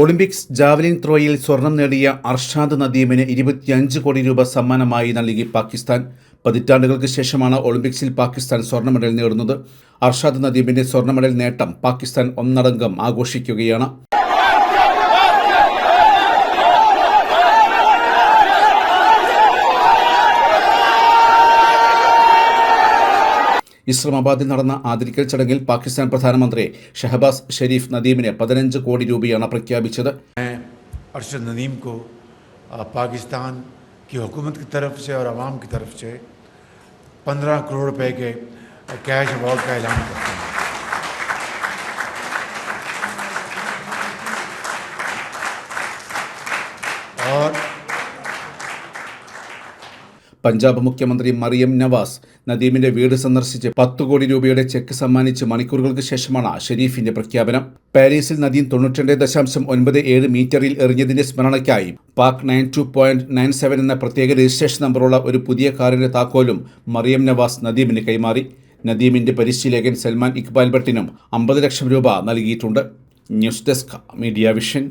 Olympics javelin ത്രോയിൽ സ്വർണം നേടിയ അർഷാദ് നദീമിന് ഇരുപത്തിയഞ്ച് കോടി രൂപ സമ്മാനമായി നൽകി പാകിസ്ഥാൻ. പതിറ്റാണ്ടുകൾക്ക് ശേഷമാണ് ഒളിമ്പിക്സിൽ പാകിസ്ഥാൻ സ്വർണ മെഡൽ നേടുന്നത്. അർഷാദ് നദീമിന്റെ സ്വർണ മെഡൽ നേട്ടം പാകിസ്ഥാൻ ഒന്നടങ്കം ആഘോഷിക്കുകയാണ്. ഇസ്ലാമാബാദിൽ നടന്ന ആദരിക്കൽ ചടങ്ങിൽ പാകിസ്ഥാൻ പ്രധാനമന്ത്രി ഷഹബാസ് ഷെരീഫ് നദീമിന് പതിനഞ്ച് കോടി രൂപയാണ് പ്രഖ്യാപിച്ചത് मैं अरशद नदीम को अ, पाकिस्तान की हुकूमत की तरफ से और आवाम की तरफ से पंद्रह करोड़ रुपए के कैश अवार्ड का ऐलान करता പഞ്ചാബ് മുഖ്യമന്ത്രി മറിയം നവാസ് നദീമിന്റെ വീട് സന്ദർശിച്ച് പത്ത് കോടി രൂപയുടെ ചെക്ക് സമ്മാനിച്ച് മണിക്കൂറുകൾക്ക് ശേഷമാണ് ഷെരീഫിന്റെ പ്രഖ്യാപനം. പാരീസിൽ നദീം തൊണ്ണൂറ്റിരണ്ട് ദശാംശം ഒൻപത് ഏഴ് മീറ്ററിൽ എറിഞ്ഞതിന്റെ സ്മരണയ്ക്കായി Pak nine two point nine seven എന്ന പ്രത്യേക രജിസ്ട്രേഷൻ നമ്പറുള്ള ഒരു പുതിയ കാറിന്റെ താക്കോലും മറിയം നവാസ് നദീമിന് കൈമാറി. നദീമിന്റെ പരിശീലകൻ സൽമാൻ ഇക്ബാൽ ഭട്ടിനും അമ്പത് ലക്ഷം രൂപ നൽകിയിട്ടുണ്ട്. News desk media vision.